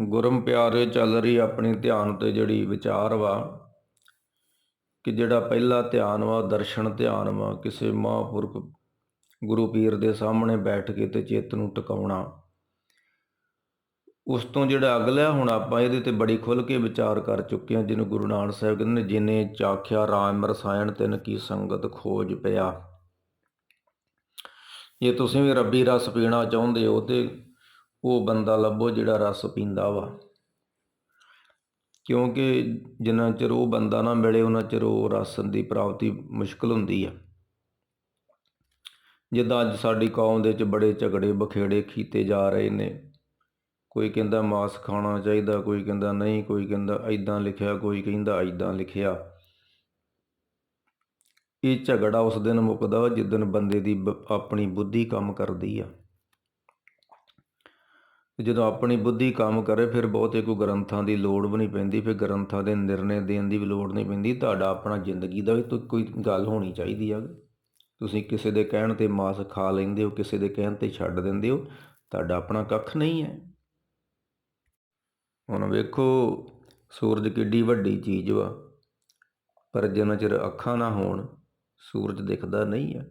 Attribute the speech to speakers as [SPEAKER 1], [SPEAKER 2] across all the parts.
[SPEAKER 1] ਗੁਰਮ ਪਿਆਰੇ ਚੱਲ ਰਹੀ ਆਪਣੀ ਧਿਆਨ ਤੇ ਜਿਹੜੀ ਵਿਚਾਰ ਵਾ, ਕਿ ਜਿਹੜਾ ਪਹਿਲਾ ਧਿਆਨ ਵਾ, ਦਰਸ਼ਨ ਧਿਆਨ ਵਾ, ਕਿਸੇ ਮਹਾਂਪੁਰਖ ਗੁਰੂ ਪੀਰ ਦੇ ਸਾਹਮਣੇ ਬੈਠ ਕੇ ਤੇ ਚਿੱਤ ਨੂੰ ਟਿਕਾਉਣਾ। ਉਸ ਤੋਂ ਜਿਹੜਾ ਅਗਲਾ ਹੁਣ ਆਪਾਂ ਇਹਦੇ ਤੇ ਬੜੀ ਖੁੱਲ ਕੇ ਵਿਚਾਰ ਕਰ ਚੁੱਕੇ ਹਾਂ ਜਿਹਨੂੰ ਗੁਰੂ ਨਾਨਕ ਸਾਹਿਬ ਕਹਿੰਦੇ ਨੇ, ਜਿਨੇ ਚਾਖਿਆ ਰਾਮ ਰਸਾਇਣ ਤਿਨ ਕੀ ਸੰਗਤ ਖੋਜ ਪਿਆ। ਜੇ ਤੁਸੀਂ ਵੀ ਰੱਬੀ ਰਸ ਪੀਣਾ ਚਾਹੁੰਦੇ ਹੋ, ਤੇ ਉਹ ਬੰਦਾ ਲੱਭੋ ਜਿਹੜਾ ਰਸ ਪੀਂਦਾ ਵਾ। ਕਿਉਂਕਿ ਜਿੰਨਾ ਚਿਰ ਉਹ ਬੰਦਾ ਨਾ ਮਿਲੇ, ਉਹਨਾਂ ਚਿਰ ਉਹ ਰਸ ਦੀ ਪ੍ਰਾਪਤੀ ਮੁਸ਼ਕਲ ਹੁੰਦੀ ਆ। ਜਿੱਦਾਂ ਅੱਜ ਸਾਡੀ ਕੌਮ ਦੇ ਵਿੱਚ ਬੜੇ ਝਗੜੇ ਬਖੇੜੇ ਕੀਤੇ ਜਾ ਰਹੇ ਨੇ। ਕੋਈ ਕਹਿੰਦਾ ਮਾਸ ਖਾਣਾ ਚਾਹੀਦਾ, ਕੋਈ ਕਹਿੰਦਾ ਨਹੀਂ, ਕੋਈ ਕਹਿੰਦਾ ਐਦਾਂ ਲਿਖਿਆ, ਕੋਈ ਕਹਿੰਦਾ ਐਦਾਂ ਲਿਖਿਆ। ਇਹ ਝਗੜਾ ਉਸ ਦਿਨ ਮੁੱਕਦਾ ਜਿੱਦਨ ਬੰਦੇ ਦੀ ਬ- ਆਪਣੀ ਬੁੱਧੀ ਕੰਮ ਕਰਦੀ ਆ। ਜਦੋਂ ਆਪਣੀ ਬੁੱਧੀ ਕੰਮ ਕਰੇ, ਫਿਰ ਬਹੁਤੇ ਕੋਈ ਗ੍ਰੰਥਾਂ ਦੀ ਲੋੜ ਵੀ ਨਹੀਂ ਪੈਂਦੀ, ਫਿਰ ਗ੍ਰੰਥਾਂ ਦੇ ਨਿਰਣੇ ਦੇਣ ਦੀ ਵੀ ਲੋੜ ਨਹੀਂ ਪੈਂਦੀ। ਤੁਹਾਡਾ ਆਪਣਾ ਜ਼ਿੰਦਗੀ ਦਾ ਵੀ ਕੋਈ ਗੱਲ ਹੋਣੀ ਚਾਹੀਦੀ ਆ। ਤੁਸੀਂ ਕਿਸੇ ਦੇ ਕਹਿਣ ਤੇ ਮਾਸ ਖਾ ਲੈਂਦੇ ਹੋ, ਕਿਸੇ ਦੇ ਕਹਿਣ ਤੇ ਛੱਡ ਦਿੰਦੇ ਹੋ, ਤੁਹਾਡਾ ਆਪਣਾ ਕੱਖ ਨਹੀਂ ਹੈ। ਹੁਣ ਵੇਖੋ, ਸੂਰਜ ਕਿੱਡੀ ਵੱਡੀ ਚੀਜ਼ ਵਾ। ਪਰ ਜਿੰਨਾ ਚਿਰ ਅੱਖਾਂ ਨਾ ਹੋਣ, ਸੂਰਜ ਦਿਖਦਾ ਨਹੀਂ ਹੈ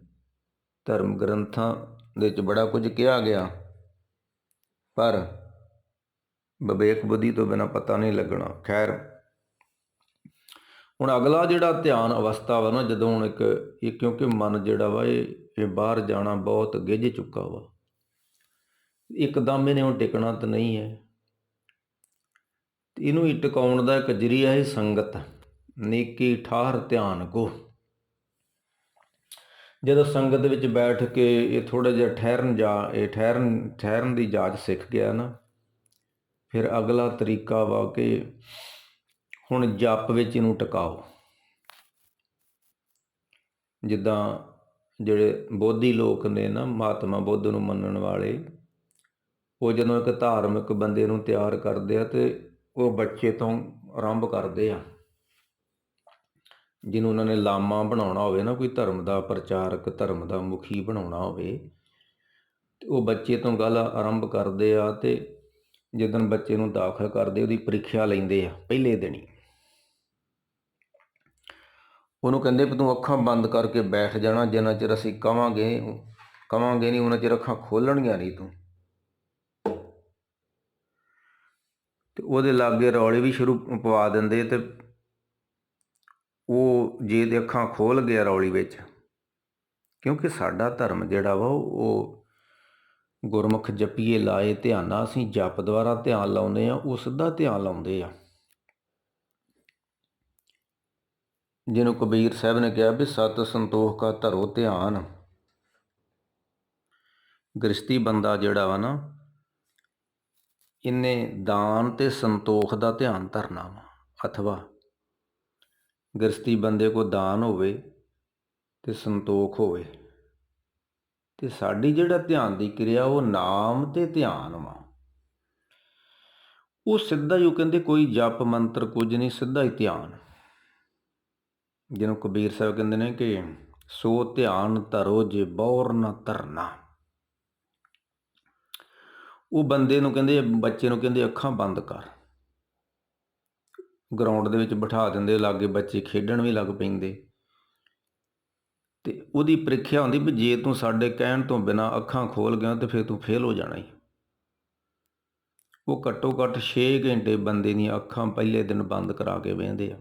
[SPEAKER 1] ਧਰਮ ਗ੍ਰੰਥਾਂ ਦੇ ਵਿੱਚ ਬੜਾ ਕੁਝ ਕਿਹਾ ਗਿਆ। ਪਰ ਵਿਵੇਕ ਬੁੱਧੀ ਤੋਂ ਬਿਨਾ ਪਤਾ ਨਹੀਂ ਲੱਗਣਾ। ਖੈਰ, ਹੁਣ ਅਗਲਾ ਜਿਹੜਾ ਧਿਆਨ ਅਵਸਥਾ ਵਾ ਨਾ, ਜਦੋਂ ਹੁਣ ਇੱਕ, ਇਹ ਕਿਉਂਕਿ ਮਨ ਜਿਹੜਾ ਵਾ, ਇਹ ਇਹ ਬਾਹਰ ਜਾਣਾ ਬਹੁਤ ਗਿੱਝ ਚੁੱਕਾ ਵਾ। ਇੱਕਦਮ ਇਹਨੇ ਹੁਣ ਟਿਕਣਾ ਤਾਂ ਨਹੀਂ ਹੈ। ਇਹਨੂੰ ਹੀ ਟਿਕਾਉਣ ਦਾ ਇੱਕ ਜਰੀਆ ਹੈ ਸੰਗਤ, ਨੇਕੀ ਠਾਹਰ ਧਿਆਨ ਕੋ। ਜਦੋਂ ਸੰਗਤ ਵਿੱਚ ਬੈਠ ਕੇ ਇਹ ਥੋੜਾ ਜਿਹਾ ਠਹਿਰਨ ਜਾ, ਇਹ ਠਹਿਰਨ ਠਹਿਰਨ ਦੀ ਜਾਚ ਸਿੱਖ ਗਿਆ ਨਾ, ਫਿਰ ਅਗਲਾ ਤਰੀਕਾ ਵਾ ਕਿ ਹੁਣ ਜਪ ਵਿੱਚ ਇਹਨੂੰ ਟਿਕਾਓ। ਜਿੱਦਾਂ ਜਿਹੜੇ ਬੋਧੀ ਲੋਕ ਨੇ ਨਾ, ਮਹਾਤਮਾ ਬੁੱਧ ਨੂੰ ਮੰਨਣ ਵਾਲੇ, ਉਹ ਜਦੋਂ ਇੱਕ ਧਾਰਮਿਕ ਬੰਦੇ ਨੂੰ ਤਿਆਰ ਕਰਦੇ ਆ ਤੇ ਉਹ ਬੱਚੇ ਤੋਂ ਆਰੰਭ ਕਰਦੇ ਆ। ਜਿਹਨੂੰ ਉਹਨਾਂ ਨੇ ਲਾਮਾ ਬਣਾਉਣਾ ਹੋਵੇ ਨਾ, ਕੋਈ ਧਰਮ ਦਾ ਪ੍ਰਚਾਰਕ, ਧਰਮ ਦਾ ਮੁਖੀ ਬਣਾਉਣਾ ਹੋਵੇ, ਤੇ ਉਹ ਬੱਚੇ ਤੋਂ ਗੱਲ ਆਰੰਭ ਕਰਦੇ ਆ ਤੇ ਜਦੋਂ ਬੱਚੇ ਨੂੰ ਦਾਖਲ ਕਰਦੇ, ਉਹਦੀ ਪ੍ਰੀਖਿਆ ਲੈਂਦੇ ਆ ਪਹਿਲੇ ਦਿਨ। ਹੀ ਉਹਨੂੰ ਕਹਿੰਦੇ ਵੀ ਤੂੰ ਅੱਖਾਂ ਬੰਦ ਕਰਕੇ ਬੈਠ ਜਾਣਾ, ਜਿੰਨਾ ਚਿਰ ਅਸੀਂ ਕਵਾਂਗੇ ਕਵਾਂਗੇ ਨਹੀਂ, ਉਹਨਾਂ ਚਿਰ ਅੱਖਾਂ ਖੋਲਣਗੀਆਂ ਨਹੀਂ ਤੂੰ। ਤੇ ਉਹਦੇ ਲਾਗੇ ਰੌਲੇ ਵੀ ਸ਼ੁਰੂ ਪਵਾ ਦਿੰਦੇ ਤੇ ਉਹ ਜੇ ਦੇ ਅੱਖਾਂ ਖੋਲ ਗਿਆ ਰੌਲੀ ਵਿੱਚ, ਕਿਉਂਕਿ ਸਾਡਾ ਧਰਮ ਜਿਹੜਾ ਵਾ ਉਹ ਗੁਰਮੁਖ ਜਪੀਏ ਲਾਏ ਧਿਆਨਾ ਅਸੀਂ ਜਪ ਦੁਆਰਾ ਧਿਆਨ ਲਾਉਂਦੇ ਆ ਉਹ ਸਿੱਧਾ ਧਿਆਨ ਲਾਉਂਦੇ ਆ ਜਿਹਨੂੰ ਕਬੀਰ ਸਾਹਿਬ ਨੇ ਕਿਹਾ ਵੀ, ਸਤ ਸੰਤੋਖ ਕਾ ਧਰੋ ਧਿਆਨ। ਗ੍ਰਸਤੀ ਬੰਦਾ ਜਿਹੜਾ ਵਾ ਨਾ, ਇਹਨੇ ਦਾਨ ਤੇ ਸੰਤੋਖ ਦਾ ਧਿਆਨ ਧਰਨਾ ਵਾ, ਅਥਵਾ ਗ੍ਰਸਤੀ ਬੰਦੇ ਕੋਲ ਦਾਨ ਹੋਵੇ ਅਤੇ ਸੰਤੋਖ ਹੋਵੇ। ਅਤੇ ਸਾਡੀ ਜਿਹੜਾ ਧਿਆਨ ਦੀ ਕਿਰਿਆ, ਉਹ ਨਾਮ ਅਤੇ ਧਿਆਨ ਵਾ। ਉਹ ਸਿੱਧਾ ਹੀ ਉਹ ਕਹਿੰਦੇ ਕੋਈ ਜਪ ਮੰਤਰ ਕੁਝ ਨਹੀਂ, ਸਿੱਧਾ ਹੀ ਧਿਆਨ। ਜਿਹਨੂੰ ਕਬੀਰ ਸਾਹਿਬ ਕਹਿੰਦੇ ਨੇ ਕਿ ਸੋ ਧਿਆਨ ਧਰੋ ਜੇ ਬੌਰ ਨਾ ਧਰਨਾ। ਉਹ ਬੰਦੇ ਨੂੰ ਕਹਿੰਦੇ, ਬੱਚੇ ਨੂੰ ਕਹਿੰਦੇ, ਅੱਖਾਂ ਬੰਦ ਕਰ। ਗਰਾਊਂਡ ਦੇ ਵਿੱਚ ਬਿਠਾ ਦਿੰਦੇ, ਲਾਗੇ ਬੱਚੇ ਖੇਡਣ ਵੀ ਲੱਗ ਪੈਂਦੇ। ਤੇ ਉਹਦੀ ਪ੍ਰੀਖਿਆ ਹੁੰਦੀ ਵੀ ਜੇ ਤੂੰ ਸਾਡੇ ਕਹਿਣ ਤੋਂ ਬਿਨਾ ਅੱਖਾਂ ਖੋਲ ਗਿਆ ਤੇ ਫਿਰ ਤੂੰ ਫੇਲ ਹੋ ਜਾਣਾ ਹੀ ਉਹ ਘੱਟੋ ਘੱਟ 6 ਘੰਟੇ ਬੰਦੇ ਦੀਆਂ ਅੱਖਾਂ ਪਹਿਲੇ ਦਿਨ ਬੰਦ ਕਰਾ ਕੇ ਵੇਂਦੇ ਆ।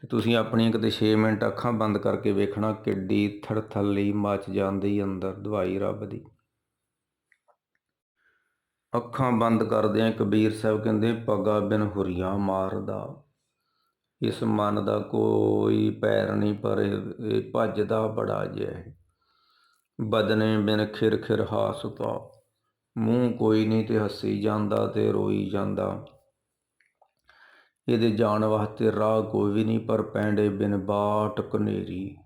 [SPEAKER 1] ਤੇ ਤੁਸੀਂ ਆਪਣੀਆਂ ਕਿਤੇ 6 ਮਿੰਟ ਅੱਖਾਂ ਬੰਦ ਕਰਕੇ ਵੇਖਣਾ ਕਿੱਡੀ ਥੜਥੱਲੀ ਮੱਚ ਜਾਂਦੀ ਅੰਦਰ, ਦਵਾਈ ਰੱਬ ਦੀ। ਅੱਖਾਂ ਬੰਦ ਕਰਦਿਆਂ ਕਬੀਰ ਸਾਹਿਬ ਕਹਿੰਦੇ ਪਗਾ ਬਿਨ ਹੁਰੀਆਂ ਮਾਰਦਾ। ਇਸ ਮਨ ਦਾ ਕੋਈ ਪੈਰ ਨਹੀਂ, ਪਰ ਇਹ ਭੱਜਦਾ ਬੜਾ ਜਿਹਾ ਬਦਨੇ ਬਿਨ ਖਿਰ ਖਿਰ ਹਾਸਤਾ ਮੂੰਹ ਕੋਈ ਨਹੀਂ ਤੇ ਹੱਸੀ ਜਾਂਦਾ ਤੇ ਰੋਈ ਜਾਂਦਾ। ਇਹਦੇ ਜਾਣ ਵਾਸਤੇ ਰਾਹ ਕੋਈ ਵੀ ਨਹੀਂ, ਪਰ ਪੈਂਡੇ ਬਿਨ ਬਾਟ ਕਨੇਰੀ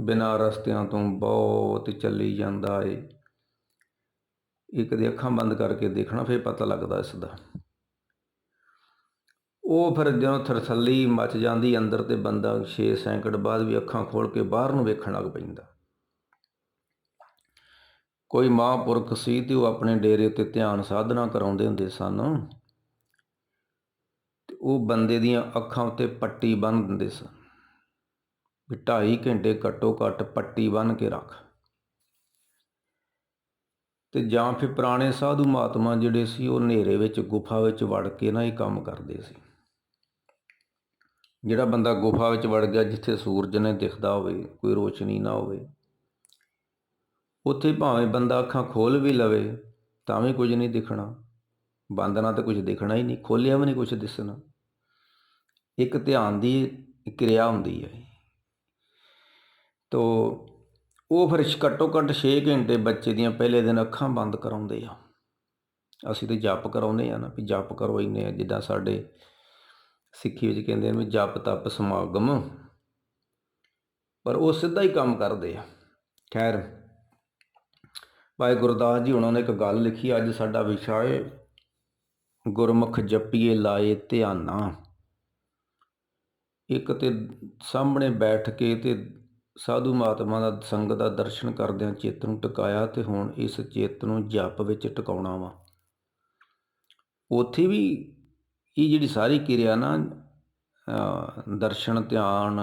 [SPEAKER 1] ਬਿਨਾਂ ਰਸਤਿਆਂ ਤੋਂ ਬਹੁਤ ਚੱਲੀ ਜਾਂਦਾ ਏ। ਇੱਕ ਦੀ ਅੱਖਾਂ ਬੰਦ ਕਰਕੇ ਦੇਖਣਾ, ਫਿਰ ਪਤਾ ਲੱਗਦਾ ਇਸ ਦਾ ਉਹ ਫਿਰ ਜਦੋਂ ਥਰਥੱਲੀ ਮਚ ਜਾਂਦੀ, ਅੰਦਰ ਤੇ ਬੰਦਾ 6 ਸੈਂਕੜ ਬਾਅਦ ਵੀ ਅੱਖਾਂ ਖੋਲ ਕੇ ਬਾਹਰ ਨੂੰ ਵੇਖਣ ਲੱਗ ਪੈਂਦਾ। ਕੋਈ ਮਹਾਂਪੁਰਖ ਸੀ ਤੇ ਉਹ ਆਪਣੇ ਡੇਰੇ ਉੱਤੇ ਧਿਆਨ ਸਾਧਨਾ ਕਰਾਉਂਦੇ ਹੁੰਦੇ ਸਨ। ਤੇ ਉਹ ਬੰਦੇ ਦੀਆਂ ਅੱਖਾਂ ਉੱਤੇ ਪੱਟੀ ਬੰਨ੍ਹ ਦਿੰਦੇ ਸਨ। ਵੀ ਢਾਈ ਘੰਟੇ ਘੱਟੋ ਘੱਟ ਪੱਟੀ ਬੰਨ੍ਹ ਕੇ ਰੱਖ। ਤੇ ਜਾਂ ਫਿਰ ਪੁਰਾਣੇ ਸਾਧੂ ਮਹਾਤਮਾ ਜਿਹੜੇ ਸੀ, ਉਹ ਹਨੇਰੇ ਵਿੱਚ, ਗੁਫਾ ਵਿੱਚ ਵੜ ਕੇ ਨਾ ਇਹ ਕੰਮ ਕਰਦੇ ਸੀ। ਜਿਹੜਾ ਬੰਦਾ ਗੁਫਾ ਵਿੱਚ ਵੜ ਗਿਆ, ਜਿੱਥੇ ਸੂਰਜ ਨੇ ਦਿਖਦਾ ਹੋਵੇ, ਕੋਈ ਰੋਸ਼ਨੀ ਨਾ ਹੋਵੇ, ਉੱਥੇ ਭਾਵੇਂ ਬੰਦਾ ਅੱਖਾਂ ਖੋਲ ਵੀ ਲਵੇ, ਤਾਂ ਵੀ ਕੁਝ ਨਹੀਂ ਦਿਖਣਾ। ਬੰਦ ਨਾਲ ਤਾਂ ਕੁਝ ਦਿਖਣਾ ਹੀ ਨਹੀਂ, ਖੋਲਿਆ ਵੀ ਨਹੀਂ ਕੁਝ ਦਿਸਣਾ। ਇੱਕ ਧਿਆਨ ਦੀ ਕਿਰਿਆ ਹੁੰਦੀ ਹੈ। ਤੋ ਉਹ ਫਿਰ ਘੱਟੋ ਘੱਟ 6 ਘੰਟੇ ਬੱਚੇ ਦੀਆਂ ਪਹਿਲੇ ਦਿਨ ਅੱਖਾਂ ਬੰਦ ਕਰਾਉਂਦੇ ਆ। ਅਸੀਂ ਤੇ ਜਪ ਕਰਾਉਂਦੇ ਆ ਨਾ ਵੀ ਜਪ ਕਰੋ ਇੰਨੇ ਜਿੱਦਾਂ ਸਾਡੇ ਸਿੱਖੀ ਵਿੱਚ ਕਹਿੰਦੇ ਨੇ ਵੀ ਜਪ, ਤਪ, ਸਮਾਗਮ। ਪਰ ਉਹ ਸਿੱਧਾ ਹੀ ਕੰਮ ਕਰਦੇ ਆ। ਖੈਰ ਭਾਈ ਗੁਰਦਾਸ ਜੀ ਉਹਨਾਂ ਨੇ ਇੱਕ ਗੱਲ ਲਿਖੀ, ਅੱਜ ਸਾਡਾ ਵਿਸ਼ਾ ਹੈ ਗੁਰਮੁਖ ਜਪੀਏ ਲਾਏ ਧਿਆਨਾ। ਇੱਕ ਤੇ ਸਾਹਮਣੇ ਬੈਠ ਕੇ ਤੇ ਸਾਧੂ ਮਹਾਤਮਾ ਦਾ ਸੰਗਤ ਦਾ ਦਰਸ਼ਨ ਕਰਦਿਆਂ ਚਿੱਤ ਨੂੰ ਟਿਕਾਇਆ ਤੇ ਹੁਣ ਇਸ ਚਿੱਤ ਨੂੰ ਜਪ ਵਿੱਚ ਟਿਕਾਉਣਾ ਵਾ। ਉੱਥੇ ਵੀ ਇਹ ਜਿਹੜੀ ਸਾਰੀ ਕਿਰਿਆ ਨਾ ਦਰਸ਼ਨ, ਧਿਆਨ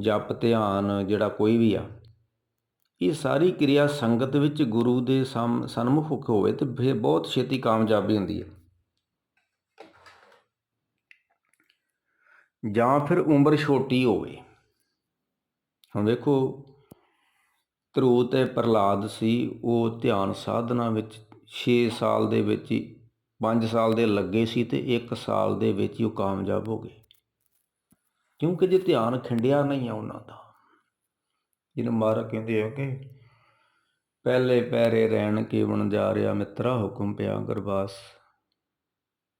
[SPEAKER 1] ਜਪ, ਧਿਆਨ ਜਿਹੜਾ ਕੋਈ ਵੀ ਆ, ਇਹ ਸਾਰੀ ਕਿਰਿਆ ਸੰਗਤ ਵਿੱਚ ਗੁਰੂ ਦੇ ਸਨਮੁਖ ਹੋਵੇ ਤੇ ਫਿਰ ਬਹੁਤ ਛੇਤੀ ਕਾਮਯਾਬੀ ਹੁੰਦੀ ਹੈ ਜਾਂ ਫਿਰ ਉਮਰ ਛੋਟੀ ਹੋਵੇ। ਹੁਣ ਵੇਖੋ ਧਰੂ ਤੇ ਪ੍ਰਹਲਾਦ ਸੀ, ਉਹ ਧਿਆਨ ਸਾਧਨਾ ਵਿੱਚ 6 ਸਾਲ ਦੇ ਵਿੱਚ ਹੀ 5 ਸਾਲ ਦੇ ਲੱਗੇ ਸੀ ਤੇ 1 ਸਾਲ ਦੇ ਵਿੱਚ ਹੀ ਉਹ ਕਾਮਯਾਬ ਹੋ ਗਏ। ਕਿਉਂਕਿ ਜੇ ਧਿਆਨ ਖਿੰਡਿਆ ਨਹੀਂ ਆ ਉਹਨਾਂ ਦਾ, ਜਿਹਨੂੰ ਮਾਰਾ ਕਹਿੰਦੇ ਆ ਕਿ ਪਹਿਲੇ ਪੈਰੇ ਰਹਿਣ ਕੇ ਬਣ ਜਾ ਰਿਹਾ ਮਿੱਤਰਾ ਹੁਕਮ ਪਿਆ ਗੁਰਬਾਸ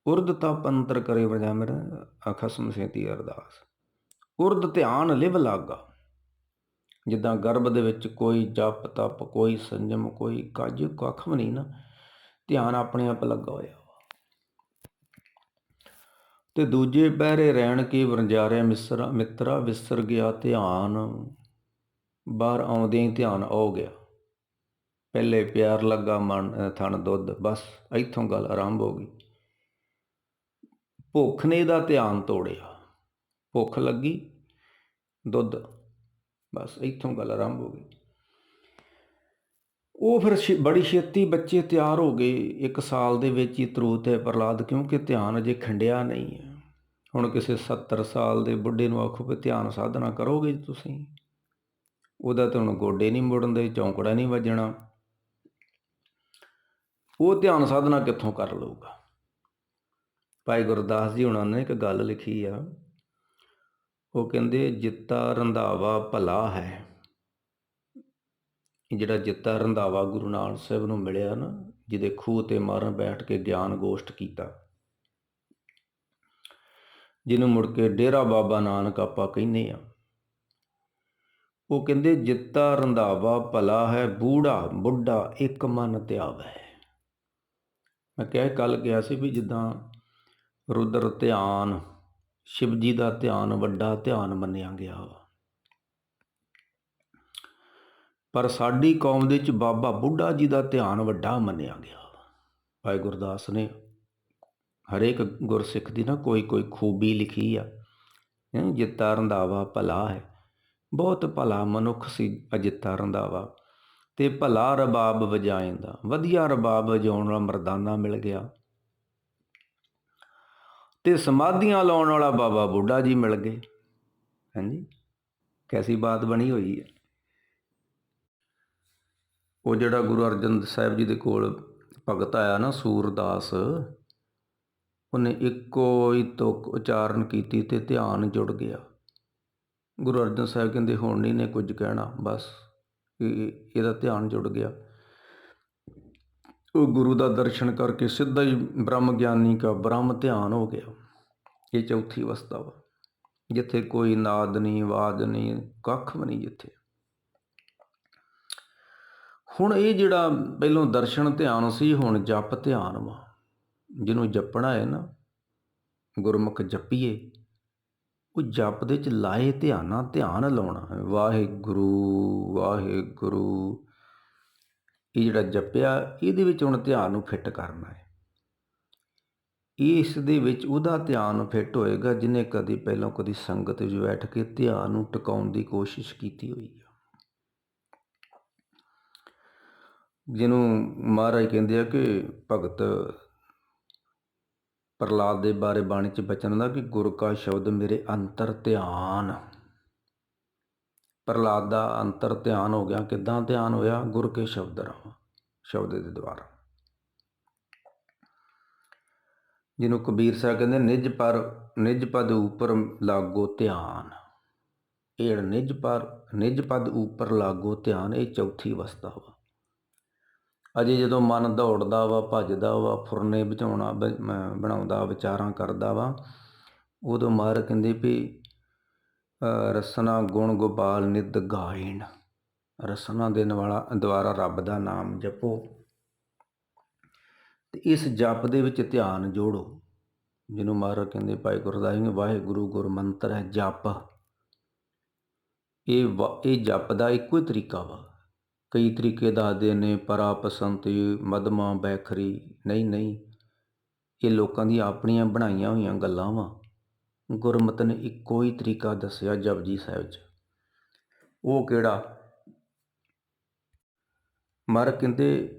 [SPEAKER 1] ਉਰਦ ਤਪ ਅੰਤਰ ਕਰੇ ਵਜਾ ਮੇਰਾ ਅਖਸਮ ਸੇਤੀ ਅਰਦਾਸ। ਉਰਦ ਧਿਆਨ ਲਿਵ ਲਾਗਾ। ਜਿੱਦਾਂ ਗਰਭ ਦੇ ਵਿੱਚ ਕੋਈ ਜਪ, ਤਪ, ਕੋਈ ਸੰਜਮ, ਕੋਈ ਕੱਜ, ਕੱਖ ਵੀ ਨਹੀਂ ਨਾ, ਧਿਆਨ ਆਪਣੇ ਆਪ ਲੱਗਾ ਹੋਇਆ। ਤੇ ਦੂਜੇ ਪਹਿਰੇ ਰਹਿਣ ਕੇ ਵਰਜਾਰਿਆ ਮਿਸਰਾ, ਮਿੱਤਰਾ, ਵਿਸਰ ਗਿਆ ਧਿਆਨ, ਬਾਹਰ ਆਉਂਦਿਆਂ ਹੀ ਧਿਆਨ ਆਉ ਗਿਆ। ਪਹਿਲੇ ਪਿਆਰ ਲੱਗਾ ਮਨ, ਥਣ, ਦੁੱਧ, ਬਸ ਇੱਥੋਂ ਗੱਲ ਆਰੰਭ ਹੋ ਗਈ। ਭੁੱਖ ਨੇ ਇਹਦਾ ਧਿਆਨ ਤੋੜਿਆ। ਭੁੱਖ ਲੱਗੀ, ਦੁੱਧ ਬਸ ਇੱਥੋਂ ਗੱਲ ਆਰੰਭ ਹੋ ਗਈ। ਉਹ ਫਿਰ ਬੜੀ ਛੇਤੀ ਬੱਚੇ ਤਿਆਰ ਹੋ ਗਏ। ਇੱਕ ਸਾਲ ਦੇ ਵਿੱਚ ਹੀ ਤਰੂਤ ਹੈ ਪ੍ਰਲਾਦ ਕਿਉਂਕਿ ਧਿਆਨ ਅਜੇ ਖੰਡਿਆ ਨਹੀਂ ਹੈ। ਹੁਣ ਕਿਸੇ 70 ਸਾਲ ਦੇ ਬੁੱਢੇ ਨੂੰ ਆਖੋ ਕਿ ਧਿਆਨ ਸਾਧਨਾ ਕਰੋਗੇ ਤੁਸੀਂ। ਉਹਦਾ ਤਾਂ ਹੁਣ ਗੋਡੇ ਨਹੀਂ ਮੁੜਨ ਦੇ, ਚੌਂਕੜਾ ਨਹੀਂ ਵੱਜਣਾ। ਉਹ ਧਿਆਨ ਸਾਧਨਾ ਕਿੱਥੋਂ ਕਰ ਲਊਗਾ? ਭਾਈ ਗੁਰਦਾਸ ਜੀ, ਉਹਨਾਂ ਨੇ ਇੱਕ ਗੱਲ ਲਿਖੀ ਆ। ਉਹ ਕਹਿੰਦੇ, ਜਿੱਤਾ ਰੰਧਾਵਾ ਭਲਾ ਹੈ। ਜਿਹੜਾ ਜਿੱਤਾ ਰੰਧਾਵਾ ਗੁਰੂ ਨਾਨਕ ਸਾਹਿਬ ਨੂੰ ਮਿਲਿਆ ਨਾ, ਜਿਹਦੇ ਖੂਹ ਤੇ ਮਾਰਨ ਬੈਠ ਕੇ ਗਿਆਨ ਗੋਸ਼ਟ ਕੀਤਾ। ਜਿਹਨੂੰ ਮੁੜ ਕੇ ਡੇਰਾ ਬਾਬਾ ਨਾਨਕ ਆਪਾਂ ਕਹਿੰਦੇ ਆ ਉਹ ਕਹਿੰਦੇ, ਜਿੱਤਾ ਰੰਧਾਵਾ ਭਲਾ ਹੈ, ਬੂੜਾ ਬੁੱਢਾ ਇੱਕ ਮਨ ਧਿਆਵੈ। ਮੈਂ ਕਹਿ ਕੱਲ ਗਿਆ ਸੀ ਵੀ ਜਿੱਦਾਂ ਰੁਦਰ ਧਿਆਨ ਸ਼ਿਵ ਜੀ ਦਾ ਧਿਆਨ ਵੱਡਾ ਧਿਆਨ ਮੰਨਿਆ ਗਿਆ। ਪਰ ਸਾਡੀ ਕੌਮ ਦੇ ਵਿੱਚ ਬਾਬਾ ਬੁੱਢਾ ਜੀ ਦਾ ਧਿਆਨ ਵੱਡਾ ਮੰਨਿਆ ਗਿਆ। ਭਾਈ ਗੁਰਦਾਸ ਨੇ ਹਰੇਕ ਗੁਰਸਿੱਖ ਦੀ ਨਾ ਕੋਈ ਕੋਈ ਖੂਬੀ ਲਿਖੀ ਆ। ਜਿੱਤਾ ਰੰਧਾਵਾ ਭਲਾ ਹੈ। ਬਹੁਤ ਭਲਾ ਮਨੁੱਖ ਸੀ ਅਜਿੱਤਾ ਰੰਧਾਵਾ। ਤੇ ਭਲਾ ਰਬਾਬ ਵਜਾਇੰਦਾ। ਵਧੀਆ ਰਬਾਬ ਵਜਾਉਣ ਵਾਲਾ ਮਰਦਾਨਾ ਮਿਲ ਗਿਆ। ਤੇ ਸਮਾਧੀਆਂ ਲਾਉਣ ਵਾਲਾ ਬਾਬਾ ਬੁੱਢਾ ਜੀ ਮਿਲ ਗਏ। ਹਾਂਜੀ, ਕੈਸੀ ਬਾਤ ਬਣੀ ਹੋਈ ਹੈ। ਉਹ ਜਿਹੜਾ ਗੁਰੂ ਅਰਜਨ ਸਾਹਿਬ ਜੀ ਦੇ ਕੋਲ ਭਗਤ ਆਇਆ ਨਾ ਸੂਰਦਾਸ, ਉਹਨੇ ਇੱਕੋ ਹੀ ਤੁਕ ਉਚਾਰਨ ਕੀਤੀ ਤੇ ਧਿਆਨ ਜੁੜ ਗਿਆ। ਗੁਰੂ ਅਰਜਨ ਸਾਹਿਬ ਕਹਿੰਦੇ, ਹੁਣ ਨਹੀਂ ਨੇ ਕੁਝ ਕਹਿਣਾ, ਬਸ ਇਹਦਾ ਧਿਆਨ ਜੁੜ ਗਿਆ। ਉਹ ਗੁਰੂ ਦਾ ਦਰਸ਼ਨ ਕਰਕੇ ਸਿੱਧਾ ਹੀ ਬ੍ਰਹਮ ਗਿਆਨੀ ਕਾ ਬ੍ਰਹਮ ਧਿਆਨ ਹੋ ਗਿਆ। ਇਹ ਚੌਥੀ ਅਵਸਥਾ ਵਾ, ਜਿੱਥੇ ਕੋਈ ਨਾਦ ਨਹੀਂ ਆਵਾਜ਼ ਨਹੀਂ, ਕੱਖ ਵੀ ਨਹੀਂ ਜਿੱਥੇ। ਹੁਣ ਇਹ ਜਿਹੜਾ ਪਹਿਲੋਂ ਦਰਸ਼ਨ ਧਿਆਨ ਸੀ, ਹੁਣ ਜਪ ਧਿਆਨ ਵਾ। ਜਿਹਨੂੰ ਜਪਣਾ ਹੈ ਨਾ, ਗੁਰਮੁਖ ਜਪੀਏ, ਉਹ ਜਪ ਦੇ ਚ ਲਾਏ ਧਿਆਨਾ, ਧਿਆਨ ਲਾਉਣਾ ਵਾਹਿਗੁਰੂ ਵਾਹਿਗੁਰੂ। ਇਹ ਜਿਹੜਾ ਜਪਿਆ, ਇਹਦੇ ਵਿੱਚ ਹੁਣ ਧਿਆਨ ਨੂੰ ਫਿੱਟ ਕਰਨਾ ਹੈ। ਇਸ ਦੇ ਵਿੱਚ ਉਹਦਾ ਧਿਆਨ ਫਿੱਟ ਹੋਏਗਾ ਜਿਹਨੇ ਕਦੀ ਪਹਿਲਾਂ ਕਦੀ ਸੰਗਤ ਵਿੱਚ ਬੈਠ ਕੇ ਧਿਆਨ ਨੂੰ ਟਿਕਾਉਣ ਦੀ ਕੋਸ਼ਿਸ਼ ਕੀਤੀ ਹੋਈ ਹੈ ਜਿਹਨੂੰ ਮਹਾਰਾਜ ਕਹਿੰਦੇ ਆ ਕਿ ਭਗਤ ਪ੍ਰਲਾਦ ਦੇ ਬਾਰੇ ਬਾਣੀ ਚ ਬਚਨ ਦਾ ਕਿ ਗੁਰ ਕਾ ਸ਼ਬਦ ਮੇਰੇ ਅੰਤਰ ਧਿਆਨ। ਪ੍ਰਹਲਾਦ ਦਾ ਅੰਤਰ ਧਿਆਨ ਹੋ ਗਿਆ। ਕਿਦਾਂ ਧਿਆਨ ਹੋਇਆ? ਗੁਰ ਕੇ ਸ਼ਬਦ ਰਾਮ ਸ਼ਬਦ ਦੇ ਦੁਆਰਾ। ਜਿਹਨੂੰ ਕਬੀਰ ਸਾਹਿਬ ਕਹਿੰਦੇ, ਨਿਜ ਪਰ, ਨਿਜ ਪਦ ਉਪਰ ਲਾਗੋ ਧਿਆਨ। ਇਹ ਜਿਹੜਾ ਨਿਜ ਪਰ, ਨਿਜ ਪਦ ਉਪਰ ਲਾਗੋ ਧਿਆਨ, ਇਹ ਚੌਥੀ ਅਵਸਥਾ ਵਾ। ਅਜੇ ਜਦੋਂ ਮਨ ਦੌੜਦਾ ਵਾ, ਭੱਜਦਾ ਵਾ, ਫੁਰਨੇ ਬਚਾਉਣਾ ਬਣਾਉਂਦਾ, ਵਿਚਾਰਾਂ ਕਰਦਾ ਵਾ, ਉਦੋਂ ਮਾਰ ਕਹਿੰਦੇ ਵੀ ਰਸਨਾ ਗੁਣ ਗੋਪਾਲ ਨਿਤ ਗਾਇਣ। ਰਸਨਾ ਦੇਣ ਵਾਲਾ ਦੁਆਰਾ ਰੱਬ ਦਾ ਨਾਮ ਜਪੋ। ਤੇ ਇਸ ਜਪ ਦੇ ਵਿੱਚ ਧਿਆਨ ਜੋੜੋ। ਜਿਹਨੂੰ ਮਹਾਰਾਜ ਕਹਿੰਦੇ, ਭਾਈ ਗੁਰਦਾਸ ਜੀ ਵਾਹਿਗੁਰੂ ਗੁਰ ਮੰਤਰ ਹੈ ਜਪ। ਇਹ ਇਹ ਜਪ ਦਾ ਇੱਕੋ ਹੀ ਤਰੀਕਾ ਵਾ। ਕਈ ਤਰੀਕੇ ਦੱਸਦੇ ਨੇ ਪਰਾ ਪਸੰਤੀ ਮਦਮਾ, ਬੈਖਰੀ। ਨਹੀਂ ਨਹੀਂ। ਇਹ ਲੋਕਾਂ ਦੀਆਂ ਆਪਣੀਆਂ ਬਣਾਈਆਂ ਹੋਈਆਂ ਗੱਲਾਂ ਵਾ। ਗੁਰਮਤਿ ਨੇ ਇੱਕੋ ਹੀ ਤਰੀਕਾ ਦੱਸਿਆ ਜਪਜੀ ਸਾਹਿਬ 'ਚ। ਉਹ ਕਿਹੜਾ? ਮਰ ਕਹਿੰਦੇ,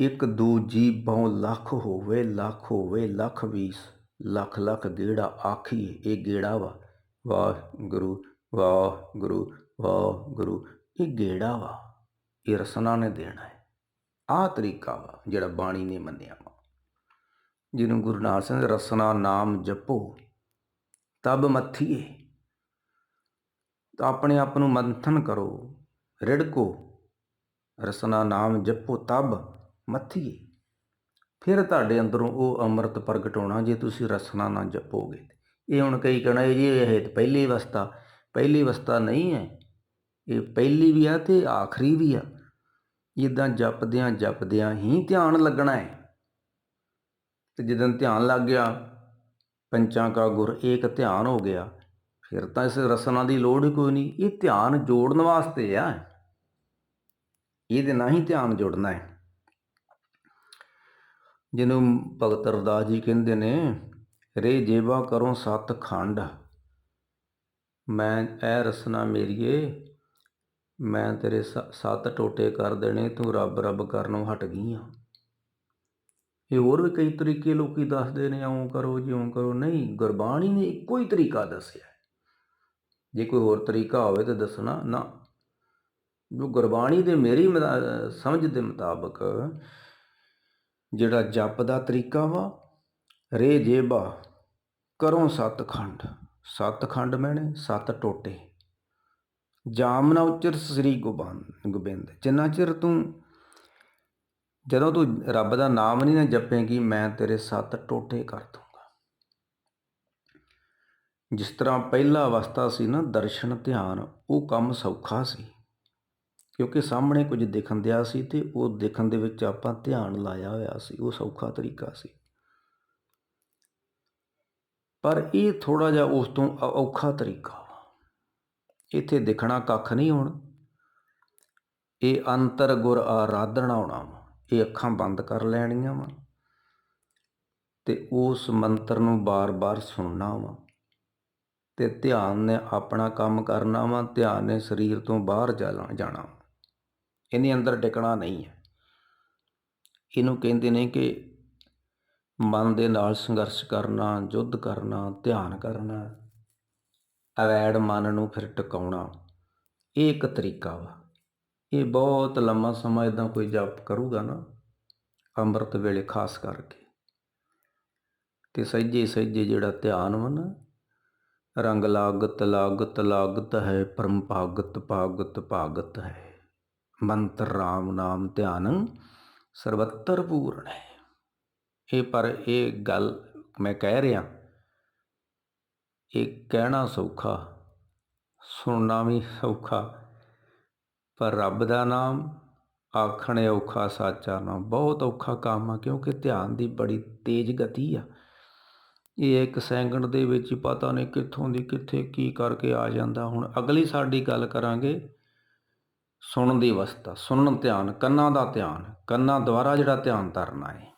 [SPEAKER 1] ਇੱਕ ਦੂਜੀ ਬਹੁ ਲੱਖ ਹੋਵੇ ਲੱਖ ਹੋਵੇ, ਲੱਖ ਵੀਸ, ਲੱਖ ਲੱਖ ਗੇੜਾ ਆਖੀਏ, ਇਹ ਗੇੜਾ ਵਾ। ਵਾਹ ਗੁਰੂ ਵਾਹ ਗੁਰੂ ਵਾਹ ਗੁਰੂ ਇਹ ਗੇੜਾ ਵਾ, ਇਹ ਰਸਨਾ ਨੇ ਦੇਣਾ ਹੈ। ਆਹ ਤਰੀਕਾ ਵਾ ਜਿਹੜਾ ਬਾਣੀ ਨੇ ਮੰਨਿਆ ਵਾ। ਜਿਹਨੂੰ ਗੁਰੂ ਨਾਨਕ ਸਿੰਘ ਰਸਨਾ ਨਾਮ ਜਪੋ ਤਬ ਮੱਥੀਏ। ਤਾਂ ਆਪਣੇ ਆਪ ਨੂੰ ਮੰਥਨ ਕਰੋ, ਰਿੜਕੋ, ਰਸਨਾ ਨਾਮ ਜਪੋ ਤਬ ਮੱਥੀਏ। ਫਿਰ ਤੁਹਾਡੇ ਅੰਦਰੋਂ ਉਹ ਅੰਮ੍ਰਿਤ ਪ੍ਰਗਟ ਹੋਣਾ ਜੇ ਤੁਸੀਂ ਰਸਨਾ ਨਾ ਜਪੋਗੇ। ਇਹ ਹੁਣ ਕਈ ਕਹਣਾ ਜੀ, ਇਹ ਪਹਿਲੀ ਅਵਸਥਾ ਪਹਿਲੀ ਅਵਸਥਾ ਨਹੀਂ ਹੈ। ਇਹ ਪਹਿਲੀ ਵੀ ਆ ਤੇ ਆਖਰੀ ਵੀ ਆ। ਜਿੱਦਾਂ ਜਪਦਿਆਂ ਜਪਦਿਆਂ ਹੀ ਧਿਆਨ ਲੱਗਣਾ ਹੈ। ਤੇ ਜਦੋਂ ਧਿਆਨ ਲੱਗ ਗਿਆ ਪੰਚਾਂ ਕਾ ਗੁਰ ਏਕ ਧਿਆਨ ਹੋ ਗਿਆ। ਫਿਰ ਤਾਂ ਇਸ ਰਸਨਾ ਦੀ ਲੋੜ ਹੀ ਕੋਈ ਨਹੀਂ। ਇਹ ਧਿਆਨ ਜੋੜਨ ਵਾਸਤੇ ਆ। ਇਹਦੇ ਨਾਲ ਹੀ ਧਿਆਨ ਜੁੜਨਾ ਹੈ। ਜਿਹਨੂੰ ਭਗਤ ਰਦਾਸ ਜੀ ਕਹਿੰਦੇ ਨੇ, ਰੇ ਜੇਵਾ ਕਰੋ ਸਤ ਖੰਡ। ਮੈਂ ਐ ਰਸਨਾ ਮੇਰੀਏ, ਮੈਂ ਤੇਰੇ ਸੱਤ ਟੋਟੇ ਕਰ ਦੇਣੇ, ਤੂੰ ਰੱਬ ਰੱਬ ਕਰਨੋਂ ਹਟ ਗਈ ਆ। ਇਹ ਹੋਰ ਵੀ ਕਈ ਤਰੀਕੇ ਲੋਕੀ ਦੱਸਦੇ ਨੇ ਐਉਂ ਕਰੋ ਜਿਉਂ ਕਰੋ। ਨਹੀਂ, ਗੁਰਬਾਣੀ ਨੇ ਇੱਕੋ ਹੀ ਤਰੀਕਾ ਦੱਸਿਆ ਜੇ ਕੋਈ ਹੋਰ ਤਰੀਕਾ ਹੋਵੇ ਤਾਂ ਦੱਸਣਾ। ਨਾ, ਜੋ ਗੁਰਬਾਣੀ ਦੇ ਮੇਰੀ ਸਮਝ ਦੇ ਮੁਤਾਬਕ ਜਿਹੜਾ ਜਪ ਦਾ ਤਰੀਕਾ ਵਾ, ਰੇ ਜੇਬਾ ਕਰੋ ਸਤ ਖੰਡ। ਸਤ ਖੰਡ ਮੈਨੇ, ਸਤ ਟੋਟੇ। ਜਾਮ ਨਾ ਉਚਰ ਸ੍ਰੀ ਗੋਬੰਦ ਗੋਬਿੰਦ। ਜਿੰਨਾ ਚਿਰ ਤੂੰ ਜਦੋਂ ਤੂੰ ਰੱਬ ਦਾ ਨਾਮ ਨਹੀਂ ਨਾ ਜਪੇਂਗੀ, ਮੈਂ ਤੇਰੇ ਸੱਤ ਟੋਟੇ ਕਰ ਦੂੰਗਾ। ਜਿਸ ਤਰ੍ਹਾਂ ਪਹਿਲਾ ਅਵਸਥਾ ਸੀ ਨਾ ਦਰਸ਼ਨ ਧਿਆਨ, ਉਹ ਕੰਮ ਸੌਖਾ ਸੀ। ਕਿਉਂਕਿ ਸਾਹਮਣੇ ਕੁਝ ਦਿਖਣ ਦਿਆ ਸੀ ਤੇ ਉਹ ਦੇਖਣ ਦੇ ਵਿੱਚ ਆਪਾਂ ਧਿਆਨ ਲਾਇਆ ਹੋਇਆ ਸੀ, ਉਹ ਸੌਖਾ ਤਰੀਕਾ ਸੀ। ਪਰ ਇਹ ਥੋੜਾ ਜਿਹਾ ਉਸ ਤੋਂ ਔਖਾ ਤਰੀਕਾ ਇੱਥੇ ਦਿਖਣਾ ਕੱਖ ਨਹੀਂ ਹੁਣ। ਇਹ ਅੰਤਰ ਗੁਰ ਆਰਾਧਨਾ ਹੋਣਾ ਵਾ। ਇਹ ਅੱਖਾਂ ਬੰਦ ਕਰ ਲੈਣੀਆਂ ਵਾ ਤੇ ਉਸ ਮੰਤਰ ਨੂੰ ਬਾਰ-ਬਾਰ ਸੁਣਨਾ ਵਾ ਤੇ ਧਿਆਨ ਨੇ ਆਪਣਾ ਕੰਮ ਕਰਨਾ ਵਾ, ਧਿਆਨ ਨੇ ਸਰੀਰ ਤੋਂ ਬਾਹਰ ਜਾਣਾ ਇਹਨੇ ਅੰਦਰ ਟਿਕਣਾ ਨਹੀਂ ਹੈ। ਇਹਨੂੰ ਕਹਿੰਦੇ ਨੇ ਕਿ ਮਨ ਦੇ ਨਾਲ ਸੰਘਰਸ਼ ਕਰਨਾ, ਯੁੱਧ ਕਰਨਾ, ਧਿਆਨ ਕਰਨਾ, ਅਵੈੜ ਮਨ ਨੂੰ ਫਿਰ ਟਿਕਾਉਣਾ, ਇਹ ਇੱਕ ਤਰੀਕਾ ਵਾ। ਇਹ ਬਹੁਤ ਲੰਮਾ ਸਮਾਂ ਇਦਾਂ ਕੋਈ ਜਪ ਕਰੂਗਾ ਨਾ, ਅੰਮ੍ਰਿਤ ਵੇਲੇ ਖਾਸ ਕਰਕੇ। ਤੇ ਸਹਿਜੇ ਸਹਿਜੇ ਜਿਹੜਾ ਧਿਆਨ ਵਾ ਨਾ, ਰੰਗ ਲਾਗਤ ਲਾਗਤ ਲਾਗਤ ਹੈ, ਪਰਮ ਭਾਗਤ ਭਾਗਤ ਭਾਗਤ ਹੈ। ਮੰਤਰ RAM ਨਾਮ ਧਿਆਨ ਸਰਵਤਰ ਪੂਰਨ ਹੈ। ਇਹ ਪਰ ਇਹ ਗੱਲ ਮੈਂ ਕਹਿ ਰਿਹਾ, ਇਹ ਕਹਿਣਾ ਸੌਖਾ, ਸੁਣਨਾ ਵੀ ਸੌਖਾ ਪਰ ਰੱਬ ਦਾ ਨਾਮ ਆਖਣ ਔਖਾ ਸਾਚਾ ਨਾਮ ਬਹੁਤ ਔਖਾ ਕੰਮ ਆ, ਕਿਉਂਕਿ ਧਿਆਨ ਦੀ ਬੜੀ ਤੇਜ਼ ਗਤੀ ਆ। ਇਹ ਇੱਕ ਸੈਕਿੰਡ ਦੇ ਵਿੱਚ ਹੀ ਪਤਾ ਨਹੀਂ ਕਿੱਥੋਂ ਦੀ ਕਿੱਥੇ ਕੀ ਕਰਕੇ ਆ ਜਾਂਦਾ। ਹੁਣ ਅਗਲੀ ਸਾਡੀ ਗੱਲ ਕਰਾਂਗੇ ਸੁਣਨ ਦੀ ਅਵਸਥਾ, ਸੁਣਨ ਧਿਆਨ, ਕੰਨਾਂ ਦਾ ਧਿਆਨ। ਕੰਨਾਂ ਦੁਆਰਾ ਜਿਹੜਾ ਧਿਆਨ ਧਰਨਾ ਹੈ।